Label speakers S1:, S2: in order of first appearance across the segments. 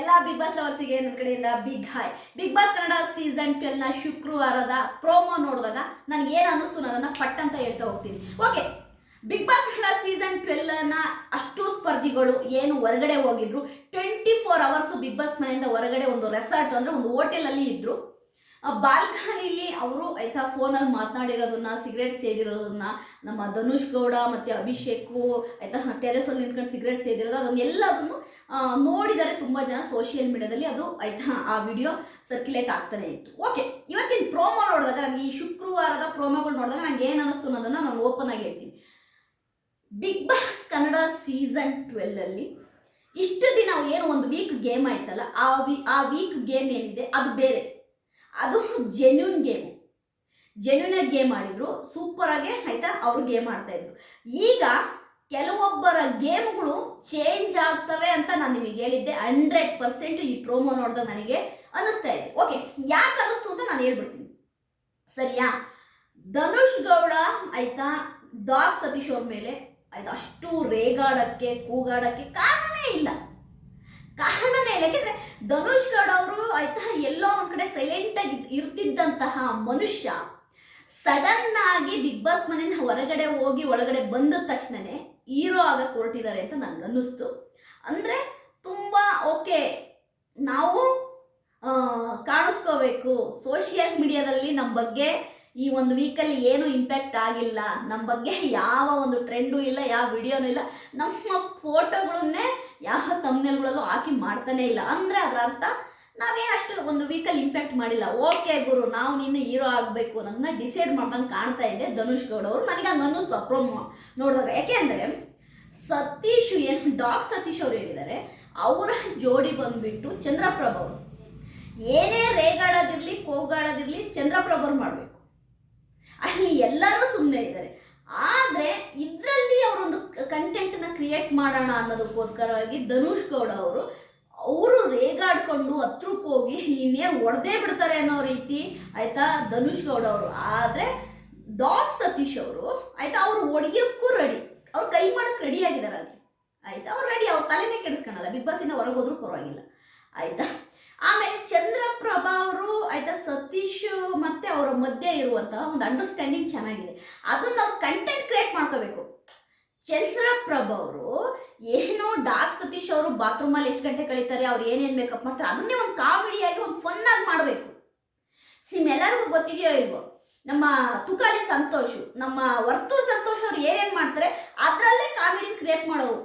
S1: ಎಲ್ಲ big boss ಲವರ್ಸಿಗೆ ನನ್ನ ಕಡೆಯಿಂದ big hi big boss Kannada season ಟ್ವೆಲ್ನ ಶುಕ್ರವಾರದ ಪ್ರೋಮೋ ನೋಡಿದಾಗ ನನಗೆ ಏನು ಅನ್ನಿಸ್ತು ಅನ್ನೋದನ್ನ ಪಟ್ ಅಂತ ಹೇಳ್ತಾ ಹೋಗ್ತೀನಿ. Okay big boss Kannada season ಟ್ವೆಲ್ನ ಅಷ್ಟು ಸ್ಪರ್ಧಿಗಳು ಏನು ಹೊರಗಡೆ ಹೋಗಿದ್ರು. Twenty four hours big boss ಮನೆಯಿಂದ ಹೊರಗಡೆ ಒಂದು ರೆಸಾರ್ಟ್ ಅಂದರೆ ಒಂದು ಹೋಟೆಲಲ್ಲಿ ಇದ್ರು. ಬಾಲ್ಕನಿಲಿ ಅವರು ಆಯ್ತಾ ಫೋನಲ್ಲಿ ಮಾತನಾಡಿರೋದನ್ನ ಸಿಗರೇಟ್ ಸೇದಿರೋದನ್ನ, ನಮ್ಮ ಧನುಷ್ ಗೌಡ ಮತ್ತು ಅಭಿಷೇಕು, ಆಯ್ತಾ ಟೆರೆಸಲ್ಲಿ ನಿಂತ್ಕೊಂಡು ಸಿಗರೇಟ್ ಸೇದಿರೋದು, ಅದನ್ನೆಲ್ಲದನ್ನು ನೋಡಿದರೆ ತುಂಬ ಜನ ಸೋಷಿಯಲ್ ಮೀಡಿಯಾದಲ್ಲಿ ಅದು ಆಯ್ತಾ, ಆ ವಿಡಿಯೋ ಸರ್ಕ್ಯುಲೇಟ್ ಆಗ್ತಾನೆ ಇತ್ತು. ಓಕೆ ಇವತ್ತಿನ ಪ್ರೋಮೋ ನೋಡಿದಾಗ ನನಗೆ ಈ ಶುಕ್ರವಾರದ ಪ್ರೋಮೋಗಳು ನೋಡಿದಾಗ ನನಗೆ ಏನು ಅನ್ನಿಸ್ತು ಅನ್ನೋದನ್ನು ನಾನು ಓಪನ್ ಆಗಿ ಹೇಳ್ತೀನಿ. ಬಿಗ್ ಬಾಸ್ ಕನ್ನಡ ಸೀಸನ್ ಟ್ವೆಲ್ಲಲ್ಲಿ ಇಷ್ಟು ದಿನ ಏನು ಒಂದು ವೀಕ್ ಗೇಮ್ ಆಯ್ತಲ್ಲ, ಆ ವಿ, ಆ ವೀಕ್ ಗೇಮ್ ಏನಿದೆ, ಅದು ಬೇರೆ. ಅದು ಜೆನ್ಯೂನ್ ಗೇಮು ಜೆನ್ಯೂನ್ ಗೇಮ್ ಆಡಿದ್ರು ಸೂಪರಾಗೆ ಆಯ್ತಾ, ಅವರು ಗೇಮ್ ಆಡ್ತಾ ಇದ್ರು. ಈಗ ಕೆಲವೊಬ್ಬರ ಗೇಮ್ಗಳು ಚೇಂಜ್ ಆಗ್ತವೆ ಅಂತ ನಾನು ನಿಮಗೆ ಹೇಳಿದ್ದೆ. ಹಂಡ್ರೆಡ್ ಪರ್ಸೆಂಟ್ ಈ ಪ್ರೋಮೋ ನೋಡಿದ ನನಗೆ ಅನಿಸ್ತಾ ಇದೆ. ಓಕೆ ಯಾಕೆ ಅನಿಸ್ತು ಅಂತ ನಾನು ಹೇಳ್ಬಿಡ್ತೀನಿ. ಸರಿಯಾ? ಧನುಷ್ ಗೌಡ ಆಯ್ತಾ, ಡಾಗ್ ಸತೀಶ್ ಅವ್ರ ಮೇಲೆ ಆಯ್ತಾ, ಅಷ್ಟು ರೇಗಾಡಕ್ಕೆ, ಕೂಗಾಡಕ್ಕೆ ಕಾರಣನೇ ಇಲ್ಲ. ಕಾರಣನೇ ಇಲ್ಲ. ಯಾಕೆಂದ್ರೆ ಧನುಷ್ ಗೌಡ ಅವರು ಆಯ್ತಾ ಎಲ್ಲೋ ಒಂದ್ ಕಡೆ ಸೈಲೆಂಟ್ ಆಗಿ ಇರ್ತಿದ್ದಂತಹ ಮನುಷ್ಯ ಸಡನ್ ಆಗಿ ಬಿಗ್ ಬಾಸ್ ಮನೆಯಿಂದ ಹೊರಗಡೆ ಹೋಗಿ ಒಳಗಡೆ ಬಂದ ತಕ್ಷಣನೇ ಹೀರೋ ಆಗಕ್ಕೆ ಹೊರಟಿದ್ದಾರೆ ಅಂತ ನನಗೆ ಅನ್ನಿಸ್ತು ತುಂಬ ಓಕೆ, ನಾವು ಕಾಣಿಸ್ಕೋಬೇಕು. ಸೋಷಿಯಲ್ ಮೀಡಿಯಾದಲ್ಲಿ ನಮ್ಮ ಬಗ್ಗೆ ಈ ಒಂದು ವೀಕಲ್ಲಿ ಏನು ಇಂಪ್ಯಾಕ್ಟ್ ಆಗಿಲ್ಲ. ನಮ್ಮ ಬಗ್ಗೆ ಯಾವ ಒಂದು ಟ್ರೆಂಡು ಇಲ್ಲ, ಯಾವ ವಿಡಿಯೋನೂ ಇಲ್ಲ. ನಮ್ಮ ಫೋಟೋಗಳನ್ನೇ ಯಾವ ತಮ್ಮನೆಲ್ಗಳಲ್ಲೂ ಹಾಕಿ ಮಾಡ್ತಾನೆ ಇಲ್ಲ. ಅಂದರೆ ಅದರ ಅರ್ಥ ನಾವೇನಷ್ಟು ಒಂದು ವೀಕಲ್ಲಿ ಇಂಪ್ಯಾಕ್ಟ್ ಮಾಡಿಲ್ಲ. ಓಕೆ ಗುರು, ನಾವು ನಿನ್ನ ಹೀರೋ ಆಗಬೇಕು ಅನ್ನೋದನ್ನ ಡಿಸೈಡ್ ಮಾಡ್ದಂಗೆ ಕಾಣ್ತಾ ಇದೆ ಧನುಷ್ ಗೌಡ ಅವರು. ನನಗೆ ಹಂಗೆ ಅನ್ನಿಸ್ತು ಅಪ್ರೋಮೋ ನೋಡಿದಾಗ ಯಾಕೆಂದರೆ ಸತೀಶ್ ಏನು ಡಾಗ್ ಸತೀಶ್ ಅವರು ಹೇಳಿದ್ದಾರೆ ಅವರ ಜೋಡಿ ಬಂದುಬಿಟ್ಟು ಚಂದ್ರಪ್ರಭ ಅವರು. ಏನೇ ರೇಗಾಡೋದಿರಲಿ, ಕೋಗಾಡೋದಿರಲಿ ಚಂದ್ರಪ್ರಭ ಅವ್ರು ಮಾಡಬೇಕು. ಅಲ್ಲಿ ಎಲ್ಲರೂ ಸುಮ್ಮನೆ ಇದ್ದಾರೆ ಆದರೆ ಇದರಲ್ಲಿ ಅವರೊಂದು ಕಂಟೆಂಟ್ನ ಕ್ರಿಯೇಟ್ ಮಾಡೋಣ ಅನ್ನೋದಕ್ಕೋಸ್ಕರವಾಗಿ ಧನುಷ್ ಗೌಡ ಅವರು ಅವರು ರೇಗಾಡ್ಕೊಂಡು ಹತ್ರಕ್ಕೆ ಹೋಗಿ ಇನ್ನೇನು ಒಡೆದೇ ಬಿಡ್ತಾರೆ ಅನ್ನೋ ರೀತಿ ಆಯ್ತಾ ಧನುಷ್ ಗೌಡ ಅವರು. ಆದರೆ ಡಾಗ್ ಸತೀಶ್ ಅವರು ಆಯ್ತಾ ಅವ್ರು ಒಡಗಿಯಕ್ಕೂ ರೆಡಿ ಅವ್ರು ಕೈ ಮಾಡಕ್ಕೆ ರೆಡಿ ಆಗಿದ್ದಾರೆ ಅಲ್ಲಿ. ಆಯ್ತಾ ಅವ್ರು ರೆಡಿ ಅವ್ರ ತಲೆನೇ ಕೆಡಿಸ್ಕೊಳಲ್ಲ ಬಿಗ್ ಬಾಸಿಂದ ಹೊರಗೆ ಹೋದ್ರೂ ಪರವಾಗಿಲ್ಲ. ಆಯ್ತಾ? ಆಮೇಲೆ ಚಂದ್ರಪ್ರಭಾ ಅವರು ಆಯ್ತಾ ಸತೀಶ್ ಮತ್ತೆ ಅವರ ಮಧ್ಯೆ ಇರುವಂತಹ ಒಂದು ಅಂಡರ್ಸ್ಟ್ಯಾಂಡಿಂಗ್ ಚೆನ್ನಾಗಿದೆ. ಅದನ್ನ ನಾವು ಕಂಟೆಂಟ್ ಕ್ರಿಯೇಟ್ ಮಾಡ್ಕೋಬೇಕು. ಚಂದ್ರಪ್ರಭ ಅವರು ಏನು ಡಾಕ್ ಸತೀಶ್ ಅವರು ಬಾತ್ರೂಮಲ್ಲಿ ಎಷ್ಟು ಗಂಟೆ ಕಳೀತಾರೆ, ಅವ್ರು ಏನೇನು ಮೇಕಪ್ ಮಾಡ್ತಾರೆ, ಅದನ್ನೇ ಒಂದು ಕಾಮಿಡಿಯಾಗಿ ಒಂದು ಫನ್ ಆಗಿ ಮಾಡಬೇಕು. ನಿಮ್ಮೆಲ್ಲರಿಗೂ ಗೊತ್ತಿದೆಯೋ ಇಲ್ವೋ? ನಮ್ಮ ತುಕಾಲಿ ಸಂತೋಷ್, ನಮ್ಮ ವರ್ತೂರ್ ಸಂತೋಷ್ ಅವ್ರು ಏನೇನು ಮಾಡ್ತಾರೆ, ಅದರಲ್ಲೇ ಕಾಮಿಡಿ ಕ್ರಿಯೇಟ್ ಮಾಡೋರು.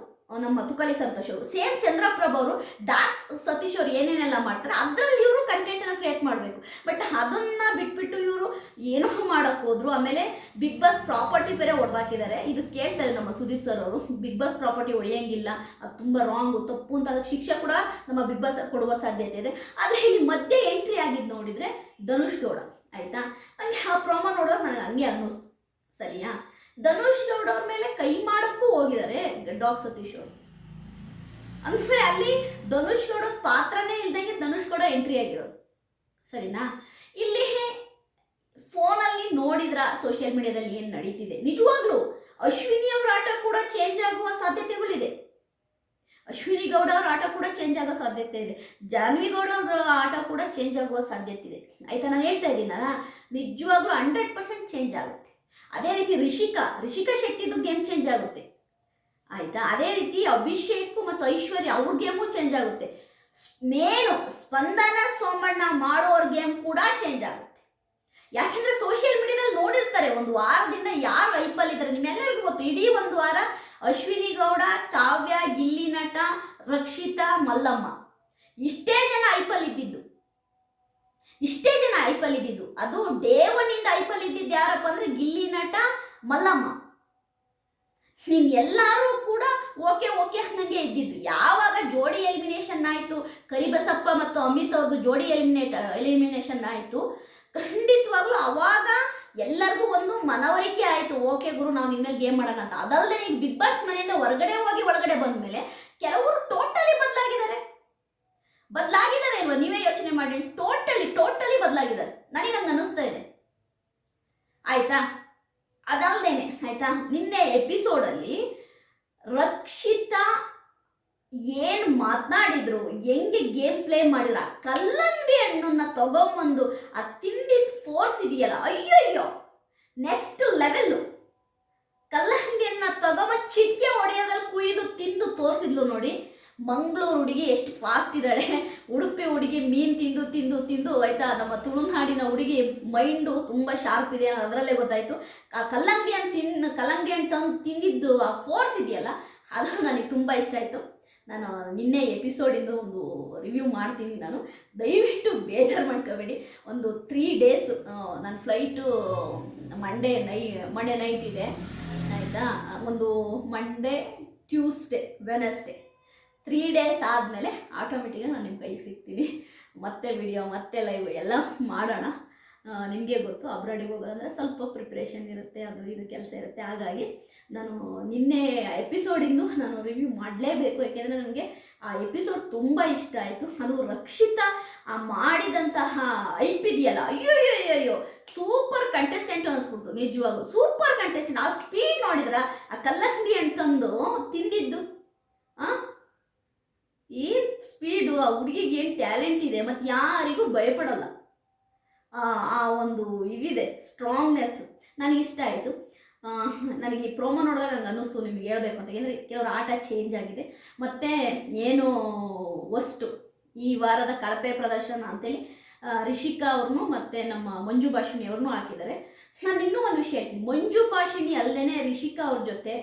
S1: ನಮ್ಮ ತುಕಲಿ ಸಂತೋಷ್ ಅವರು. ಸೇಮ್ ಚಂದ್ರಪ್ರಭ ಅವರು ಡಾಕ್ ಸತೀಶ್ ಅವರು ಏನೇನೆಲ್ಲ ಮಾಡ್ತಾರೆ, ಅದರಲ್ಲಿ ಇವರು ಕಂಟೆಂಟನ್ನು ಕ್ರಿಯೇಟ್ ಮಾಡಬೇಕು. ಬಟ್ ಅದನ್ನ ಬಿಟ್ಬಿಟ್ಟು ಇವರು ಏನೋ ಮಾಡಕ್ ಹೋದ್ರು. ಆಮೇಲೆ ಬಿಗ್ ಬಾಸ್ ಪ್ರಾಪರ್ಟಿ ಬೇರೆ ಹೊಡೆದಾಕಿದ್ದಾರೆ ಇದು ಕೇಳ್ತಾರೆ ನಮ್ಮ ಸುದೀಪ್ ಸರ್ ಅವರು. ಬಿಗ್ ಬಾಸ್ ಪ್ರಾಪರ್ಟಿ ಹೊಡೆಯಂಗಿಲ್ಲ ಅದು ತುಂಬ ರಾಂಗು ತಪ್ಪು ಅಂತ. ಅದಕ್ಕೆ ಶಿಕ್ಷೆ ಕೂಡ ನಮ್ಮ ಬಿಗ್ ಬಾಸ್ ಕೊಡುವ ಸಾಧ್ಯತೆ ಇದೆ. ಆದರೆ ಇಲ್ಲಿ ಮಧ್ಯೆ ಎಂಟ್ರಿ ಆಗಿದ್ದು ನೋಡಿದರೆ ಧನುಷ್ ಗೌಡ. ಆಯ್ತಾ? ನನಗೆ ಆ ಪ್ರೋಮೋ ನೋಡೋಕೆ ನನಗೆ ಹಂಗೆ ಅನ್ನಿಸ್ತು. ಸರಿಯಾ ಧನುಷ್ ಗೌಡ ಅವ್ರ ಮೇಲೆ ಕೈ ಮಾಡಕ್ಕೂ ಹೋಗಿದ್ದಾರೆ ಡಾಗ್ ಸತೀಶ್ ಅವರು. ಅಂದ್ರೆ ಅಲ್ಲಿ ಧನುಷ್ ಗೌಡ ಪಾತ್ರನೇ ಇಲ್ದಂಗೆ ಧನುಷ್ ಗೌಡ ಎಂಟ್ರಿ ಆಗಿರೋದು. ಸರಿನಾ? ಇಲ್ಲಿ ಫೋನಲ್ಲಿ ನೋಡಿದ್ರ ಸೋಷಿಯಲ್ ಮೀಡಿಯಾದಲ್ಲಿ ಏನು ನಡೀತಿದೆ? ನಿಜವಾಗ್ಲೂ ಅಶ್ವಿನಿ ಅವರ ಆಟ ಕೂಡ ಚೇಂಜ್ ಆಗುವ ಸಾಧ್ಯತೆಗಳಿದೆ. ಅಶ್ವಿನಿ ಗೌಡ ಅವ್ರ ಆಟ ಕೂಡ ಚೇಂಜ್ ಆಗೋ ಸಾಧ್ಯತೆ ಇದೆ. ಜಾನ್ವಿ ಗೌಡ ಅವ್ರ ಆಟ ಕೂಡ ಚೇಂಜ್ ಆಗುವ ಸಾಧ್ಯತೆ ಇದೆ. ಆಯ್ತಾ, ನಾನು ಹೇಳ್ತಾ ಇದ್ದೀನಲ್ಲ ನಿಜವಾಗ್ಲೂ ಹಂಡ್ರೆಡ್ ಪರ್ಸೆಂಟ್ ಚೇಂಜ್ ಆಗುತ್ತೆ. ಅದೇ ರೀತಿ ರಿಷಿಕಾ ರಿಷಿಕಾ ಶೆಟ್ಟಿದು ಗೇಮ್ ಚೇಂಜ್ ಆಗುತ್ತೆ. ಆಯ್ತಾ? ಅದೇ ರೀತಿ ಅಭಿಷೇಕ್ ಮತ್ತು ಐಶ್ವರ್ಯ, ಅವ್ರ ಗೇಮು ಚೇಂಜ್ ಆಗುತ್ತೆ. ಮೇನು ಸ್ಪಂದನ ಸೋಮಣ್ಣ ಮಾಡೋರ್ ಗೇಮ್ ಕೂಡ ಚೇಂಜ್ ಆಗುತ್ತೆ. ಯಾಕೆಂದ್ರೆ ಸೋಷಿಯಲ್ ಮೀಡಿಯಾದಲ್ಲಿ ನೋಡಿರ್ತಾರೆ, ಒಂದು ವಾರದಿಂದ ಯಾರು ಇದ್ದಾರೆ ನಿಮ್ಮೆಲ್ಲರಿಗೂ ಗೊತ್ತು, ಇಡೀ ಒಂದು ವಾರ ಅಶ್ವಿನಿ ಗೌಡ, ಕಾವ್ಯ, ಗಿಲ್ಲಿ ನಟ, ರಕ್ಷಿತಾ, ಮಲ್ಲಮ್ಮ ಇಷ್ಟೇ ಜನ ಐಪಲ್ ಇದ್ದಿದ್ದು. ಇಷ್ಟೇ ಜನ ಐಪಲ್ ಇದ್ದಿದ್ದು. ಅದು ಡೇವನಿಂದ ಐಪಲ್ ಇದ್ದಿದ್ದು ಯಾರಪ್ಪ ಅಂದ್ರೆ ಗಿಲ್ಲಿ ನಟ ಮಲ್ಲಮ್ಮ. ನೀವೆಲ್ಲರೂ ಎಲ್ಲರೂ ಕೂಡ ಓಕೆ ಓಕೆ ಅನ್ನಂಗೆ ಇದ್ದಿದ್ದು. ಯಾವಾಗ ಜೋಡಿ ಎಲಿಮಿನೇಷನ್ ಆಯಿತು, ಕರಿಬಸಪ್ಪ ಮತ್ತು ಅಮಿತ್ ಅವ್ರದ್ದು ಜೋಡಿ ಎಲಿಮಿನೇಟ್ ಎಲಿಮಿನೇಷನ್ ಆಯಿತು, ಖಂಡಿತವಾಗ್ಲೂ ಅವಾಗ ಎಲ್ಲರಿಗೂ ಒಂದು ಮನವರಿಕೆ ಆಯಿತು. ಓಕೆ ಗುರು, ನಾವು ನಿಮ್ಮೇಲೆ ಗೇಮ್ ಮಾಡೋಣ ಅಂತ. ಅದಲ್ಲದೆ ಈಗ ಬಿಗ್ ಬಾಸ್ ಮನೆಯಿಂದ ಹೊರಗಡೆ ಹೋಗಿ ಒಳಗಡೆ ಬಂದ ಮೇಲೆ ಕೆಲವರು ಟೋಟಲಿ ಬದಲಾಗಿದ್ದಾರೆ. ಬದಲಾಗಿದ್ದಾರೆ ಇಲ್ವಾ? ನೀವೇ ಯೋಚನೆ ಮಾಡಿ ಟೋಟಲಿ ಟೋಟಲಿ ಬದಲಾಗಿದ್ದಾರೆ. ನನಗೆ ಹಂಗೆ ಅನ್ನಿಸ್ತಾ ಇದೆ. ಆಯ್ತಾ? ಅದಲ್ದೇನೆ, ಆಯ್ತಾ? ನಿನ್ನೆ ಎಪಿಸೋಡಲ್ಲಿ ರಕ್ಷಿತಾ ಏನು ಮಾತನಾಡಿದ್ರು, ಹೆಂಗೆ ಗೇಮ್ ಪ್ಲೇ ಆ ಕಲ್ಲಂಗಡಿ ಹಣ್ಣನ್ನ ತಗೊಂಬಂದು ಆ ತಿಂಡಿ ಫೋರ್ಸ್ ಇದೆಯಲ್ಲ ಅಯ್ಯೋ ಅಯ್ಯೋ ನೆಕ್ಸ್ಟ್ ಲೆವೆಲ್ಲು ಕಲ್ಲಂಗಡಿ ಹಣ್ಣ ತಗೊಂಬ ಚಿಟಿಕೆ ಹೊಡೆಯೋದ್ರಲ್ಲಿ ಕುಯ್ದು ತಿಂದು ತೋರಿಸಿದ್ಲು ನೋಡಿ. ಮಂಗಳೂರು ಹುಡುಗಿ ಎಷ್ಟು ಫಾಸ್ಟ್ ಇದ್ದಾಳೆ. ಉಡುಪಿ ಹುಡುಗಿ ಮೀನು ತಿಂದು ತಿಂದು ತಿಂದು ಆಯಿತಾ ನಮ್ಮ ತುಳುನಾಡಿನ ಹುಡುಗಿ ಮೈಂಡು ತುಂಬ ಶಾರ್ಪ್ ಇದೆ ಅದರಲ್ಲೇ ಗೊತ್ತಾಯಿತು. ಆ ಕಲ್ಲಂಗಿ ಅಂತ ತಿನ್ನು ಕಲ್ಲಂಗಿ ಅಂತ ತಂದು ತಿಂದಿದ್ದು ಆ ಫೋರ್ಸ್ ಇದೆಯಲ್ಲ, ಅದು ನನಗೆ ತುಂಬ ಇಷ್ಟ ಆಯಿತು. ನಾನು ನಿನ್ನೆ ಎಪಿಸೋಡಿಂದು ಒಂದು ರಿವ್ಯೂ ಮಾಡ್ತೀನಿ ನಾನು. ದಯವಿಟ್ಟು ಬೇಜಾರು ಮಾಡ್ಕೋಬೇಡಿ. ಒಂದು ತ್ರೀ ಡೇಸ್ ನನ್ನ ಫ್ಲೈಟು ಮಂಡೇ ನೈ ಮಂಡೇ ನೈಟ್ ಇದೆ. ಆಯಿತಾ? ಒಂದು Monday Tuesday Wednesday three days ಆದಮೇಲೆ ಆಟೋಮೆಟಿಕಾಗಿ ನಾನು ನಿಮ್ಮ ಕೈಗೆ ಸಿಗ್ತೀನಿ. ಮತ್ತೆ ವಿಡಿಯೋ ಮತ್ತೆ ಲೈವ್ ಎಲ್ಲ ಮಾಡೋಣ. ನಿಮಗೆ ಗೊತ್ತು ಅಬ್ರಾಡಿಗೆ ಹೋಗೋದಂದ್ರೆ ಸ್ವಲ್ಪ ಪ್ರಿಪ್ರೇಷನ್ ಇರುತ್ತೆ, ಅದು ಇದು ಕೆಲಸ ಇರುತ್ತೆ. ಹಾಗಾಗಿ ನಾನು ನಿನ್ನೆ ಎಪಿಸೋಡಿಂದು ನಾನು ರಿವ್ಯೂ ಮಾಡಲೇಬೇಕು. ಯಾಕೆಂದರೆ ನನಗೆ ಆ ಎಪಿಸೋಡ್ ತುಂಬ ಇಷ್ಟ ಆಯಿತು. ಅದು ರಕ್ಷಿತ, ಆ ಮಾಡಿದಂತಹ ಐಪ್ ಇದೆಯಲ್ಲ? ಅಯ್ಯೋ ಅಯ್ಯೋ ಅಯ್ಯೋ ಸೂಪರ್ ಕಂಟೆಸ್ಟೆಂಟ್ ಅನಿಸ್ಬಿಡ್ತು. ನಿಜವಾಗ್ಲೂ ಸೂಪರ್ ಕಂಟೆಸ್ಟೆಂಟ್ ಆ ಸ್ಪೀಡ್ ನೋಡಿದ್ರೆ, ಆ ಕಲ್ಲಂಗಡಿ ಅಂತಂದು ತಿಂದಿದ್ದು ಏನು ಸ್ಪೀಡು ಆ? ಹುಡುಗಿಗೆ ಏನು ಟ್ಯಾಲೆಂಟ್ ಇದೆ? ಮತ್ತು ಯಾರಿಗೂ ಭಯಪಡಲ್ಲ. ಆ ಒಂದು ಇದಿದೆ ಸ್ಟ್ರಾಂಗ್ನೆಸ್ ನನಗೆ ಇಷ್ಟ ಆಯಿತು. ನನಗೆ ಈ ಪ್ರೋಮೋ ನೋಡಿದಾಗ ನಂಗೆ ಅನ್ನಿಸ್ತು ನಿಮ್ಗೆ ಹೇಳ್ಬೇಕು ಅಂತ. ಯಾಕೆಂದರೆ ಕೆಲವ್ರ ಆಟ ಚೇಂಜ್ ಆಗಿದೆ. ಮತ್ತು ಏನು ವಸ್ಟು ಈ ವಾರದ ಕಳಪೆ ಪ್ರದರ್ಶನ ಅಂತೇಳಿ ರಿಷಿಕಾ ಅವ್ರನ್ನೂ ಮತ್ತು ನಮ್ಮ ಮಂಜು ಭಾಷಿಣಿ ಅವ್ರನ್ನೂ ಹಾಕಿದ್ದಾರೆ. ನಾನು ಇನ್ನೂ ಒಂದು ವಿಷಯ ಹೇಳ್ತೀನಿ. ಮಂಜು ಭಾಷಿಣಿ ಅಲ್ಲದೇ ರಿಷಿಕಾ ಅವ್ರ ಜೊತೆ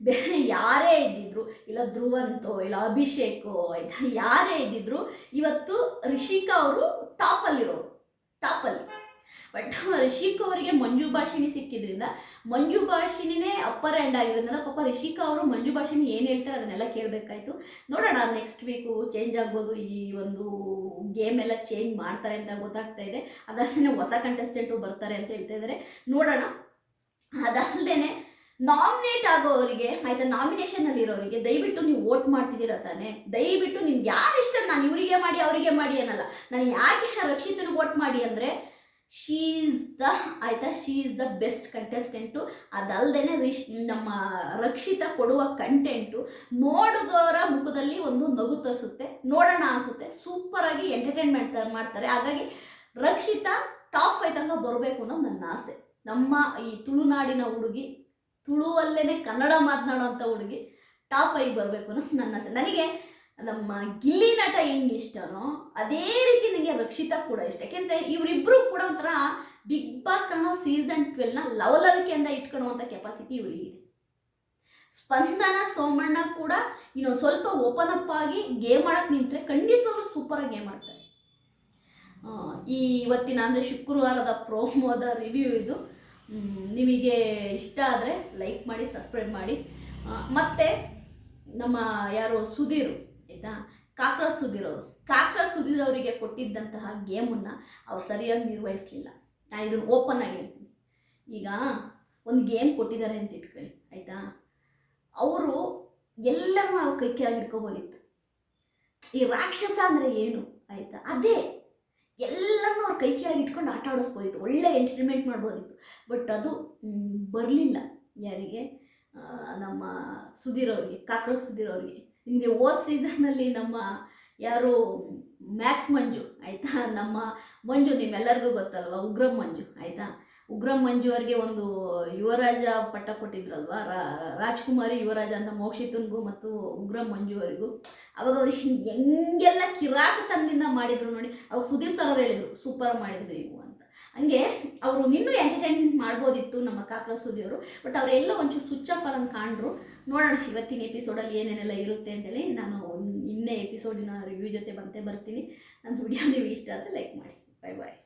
S1: ಬೇರೆ ಯಾರೇ ಇದ್ದಿದ್ರು ಧ್ರುವಂತೋ ಇಲ್ಲ ಅಭಿಷೇಕೋ ಆಯ್ತಾ ಯಾರೇ ಇದ್ದಿದ್ರು ಇವತ್ತು ರಿಷಿಕಾ ಅವರು ಟಾಪಲ್ಲಿರೋರು ಟಾಪಲ್ಲಿ ಬಟ್ ರಿಷಿಕಾ ಅವರಿಗೆ ಮಂಜು ಭಾಷಿಣಿ ಸಿಕ್ಕಿದ್ರಿಂದ, ಮಂಜು ಭಾಷಿಣಿನೇ ಅಪ್ಪರ್ ಎಂಡ್ ಆಗಿರೋದ್ರಿಂದ ಪಾಪ ರಿಷಿಕಾ ಅವರು ಮಂಜು ಭಾಷಿಣಿ ಏನು ಹೇಳ್ತಾರೆ ಅದನ್ನೆಲ್ಲ ಕೇಳಬೇಕಾಯ್ತು. ನೋಡೋಣ ನೆಕ್ಸ್ಟ್ ವೀಕು ಚೇಂಜ್ ಆಗ್ಬೋದು, ಈ ಒಂದು ಗೇಮ್ ಎಲ್ಲ ಚೇಂಜ್ ಮಾಡ್ತಾರೆ ಅಂತ ಗೊತ್ತಾಗ್ತಾ ಇದೆ. ಅದಲ್ಲದೆ ಹೊಸ ಕಂಟೆಸ್ಟೆಂಟು ಬರ್ತಾರೆ ಅಂತ ಹೇಳ್ತಾ ಇದ್ದಾರೆ. ನೋಡೋಣ. ಅದಲ್ಲದೆ ನಾಮಿನೇಟ್ ಆಗೋರಿಗೆ, ಆಯ್ತಾ ನಾಮಿನೇಷನ್ ಅಲ್ಲಿ ಇರೋರಿಗೆ ದಯವಿಟ್ಟು ನೀವು ವೋಟ್ ಮಾಡ್ತಿದ್ದೀರ ತಾನೆ? ದಯವಿಟ್ಟು ನಿಮ್ಗೆ ಯಾರು ಇಷ್ಟ? ನಾನು ಇವರಿಗೆ ಮಾಡಿ, ಅವರಿಗೆ ಮಾಡಿ ಅನ್ನಲ್ಲ. ನಾನು ಯಾಕೆ ರಕ್ಷಿತನಿಗೆ ವೋಟ್ ಮಾಡಿ ಅಂದರೆ ಶೀ ಈಸ್ ದ ಆಯ್ತಾ she is the best contestant ಅದಲ್ಲದೆ ರಿಶ್ ನಮ್ಮ ರಕ್ಷಿತ ಕೊಡುವ ಕಂಟೆಂಟು ನೋಡುಗರ ಮುಖದಲ್ಲಿ ಒಂದು ನಗು ತರಿಸುತ್ತೆ, ನೋಡೋಣ ಅನಿಸುತ್ತೆ. ಸೂಪರಾಗಿ ಎಂಟರ್ಟೈನ್ಮೆಂಟ್ ಮಾಡ್ತಾರೆ. ಹಾಗಾಗಿ ರಕ್ಷಿತ ಟಾಪ್ ಫೈ ಬರಬೇಕು ಅನ್ನೋದು ನನ್ನ ಆಸೆ. ನಮ್ಮ ಈ ತುಳುನಾಡಿನ ಹುಡುಗಿ ತುಳುವಲ್ಲೇ ಕನ್ನಡ ಮಾತನಾಡುವಂಥ ಹುಡುಗಿ ಟಾಪ್ ಆಗಿ ಬರಬೇಕು ಅನ್ನೋದು ನನ್ನ ಆಸೆ. ನನಗೆ ನಮ್ಮ ಗಿಲ್ಲಿ ನಟ ಹೆಂಗೆ ಇಷ್ಟನೋ ಅದೇ ರೀತಿ ನನಗೆ ರಕ್ಷಿತಾ ಕೂಡ ಇಷ್ಟ. ಯಾಕೆಂದರೆ ಇವರಿಬ್ಬರು ಕೂಡ ಒಂಥರ ಬಿಗ್ ಬಾಸ್ ಕನ್ನಡ ಸೀಸನ್ ಟ್ವೆಲ್ನ ಲವಲವಿಕೆಯಿಂದ ಇಟ್ಕೊಳ್ಳುವಂಥ ಕೆಪಾಸಿಟಿ ಇವರಿಗಿದೆ ಸ್ಪಂದನ, ಸೋಮಣ್ಣ ಕೂಡ ಇನ್ನೊಂದು ಸ್ವಲ್ಪ ಓಪನ್ ಅಪ್ ಆಗಿ ಗೇಮ್ ಆಡಕ್ಕೆ ನಿಂತರೆ ಖಂಡಿತವಾಗ್ಲೂ ಸೂಪರಾಗಿ ಗೇಮ್ ಆಡ್ತಾರೆ. ಈ ಇವತ್ತಿನ ಅಂದರೆ ಶುಕ್ರವಾರದ ಪ್ರೋಮೋದ ರಿವ್ಯೂ ಇದು. ನಿಮಗೆ ಇಷ್ಟ ಆದರೆ ಲೈಕ್ ಮಾಡಿ ಸಬ್ಸ್ಕ್ರೈಬ್ ಮಾಡಿ. ಮತ್ತು ನಮ್ಮ ಯಾರು ಸುಧೀರು, ಆಯಿತಾ? ಕಾಕ್ರೋಚ್ ಸುಧೀರ್ ಅವರು. ಕಾಕ್ರೋಚ್ ಸುಧೀರ್ ಅವರಿಗೆ ಕೊಟ್ಟಿದ್ದಂತಹ ಗೇಮನ್ನು ಅವ್ರು ಸರಿಯಾಗಿ ನಿರ್ವಹಿಸಲಿಲ್ಲ. ನಾನು ಇದನ್ನು ಓಪನ್ ಆಗಿ ಹೇಳ್ತೀನಿ. ಈಗ ಒಂದು ಗೇಮ್ ಕೊಟ್ಟಿದ್ದಾರೆ ಅಂತ ಇಟ್ಕೊಳ್ಳಿ, ಆಯಿತಾ? ಅವರು ಎಲ್ಲರನ್ನೂ ಅವ್ರ ಕೈ ಕೆಳಗೆ ಇಟ್ಕೋಬೋದಿತ್ತು ಈ ರಾಕ್ಷಸ ಅಂದರೆ ಏನು, ಆಯಿತಾ? ಅದೇ. ಎಲ್ಲರನ್ನೂ ಅವ್ರ ಕೈ ಕೆಳಗೆ ಇಟ್ಕೊಂಡು ಆಟ ಆಡಿಸ್ಬೋದಿತ್ತು. ಒಳ್ಳೆ ಎಂಟರ್ಟೈನ್ಮೆಂಟ್ ಮಾಡ್ಬೋದಿತ್ತು. ಬಟ್ ಅದು ಬರಲಿಲ್ಲ ಯಾರಿಗೆ? ನಮ್ಮ ಸುಧೀರ್ ಅವರಿಗೆ, ಕಾಕ್ರೋಚ್ ಸುಧೀರ್ ಅವರಿಗೆ. ನಿಮಗೆ ಹೋದ ಸೀಸನ್ನಲ್ಲಿ ನಮ್ಮ ಯಾರು ಮ್ಯಾಕ್ಸ್ ಮಂಜು, ಆಯಿತಾ? ನಮ್ಮ ಮಂಜು ನಿಮ್ಮೆಲ್ಲರಿಗೂ ಗೊತ್ತಲ್ವ? ಉಗ್ರಂ ಮಂಜು, ಆಯಿತಾ? ಉಗ್ರಂ ಮಂಜು ಅವರಿಗೆ ಒಂದು ಯುವರಾಜ ಪಟ್ಟ ಕೊಟ್ಟಿದ್ರಲ್ವಾ? ರಾಜ್ಕುಮಾರಿ ಯುವರಾಜ ಅಂತ ಮೋಕ್ಷಿತನ್ಗೂ ಮತ್ತು ಉಗ್ರಂ ಮಂಜು ಅವರಿಗೂ ಅವಾಗ ಅವ್ರು ಹೆಂಗೆಲ್ಲ ಕಿರಾಕತನದಿಂದ ಮಾಡಿದ್ರು ನೋಡಿ. ಅವಾಗ ಸುದೀಪ್ ಸರ್ ಅವ್ರು ಹೇಳಿದರು ಸೂಪರ್ ಮಾಡಿದ್ರು ನೀವು ಅಂತ. ಹಂಗೆ ಅವರು ನಿನ್ನೂ ಎಂಟರ್ಟೈನ್ಮೆಂಟ್ ಮಾಡ್ಬೋದಿತ್ತು ನಮ್ಮ ಕಾಕ್ರ ಸುದಿಯವರು ಬಟ್ ಅವರೆಲ್ಲ ಒಂಚೂರು ಸ್ವಿಚ್ ಆಫ್ ಅಂತ ಕಾಣ್ರು. ನೋಡೋಣ, ಇವತ್ತಿನ ಎಪಿಸೋಡಲ್ಲಿ ಏನೇನೆಲ್ಲ ಇರುತ್ತೆ ಅಂತೇಳಿ ನಾನು ಇನ್ನೇ ಎಪಿಸೋಡಿನ ರಿವ್ಯೂ ಜೊತೆ ಬಂತೆ, ಬರ್ತೀನಿ. ನನ್ನ ವಿಡಿಯೋ ನೀವು ಇಷ್ಟ ಆದರೆ ಲೈಕ್ ಮಾಡಿ. ಬಾಯ್ ಬಾಯ್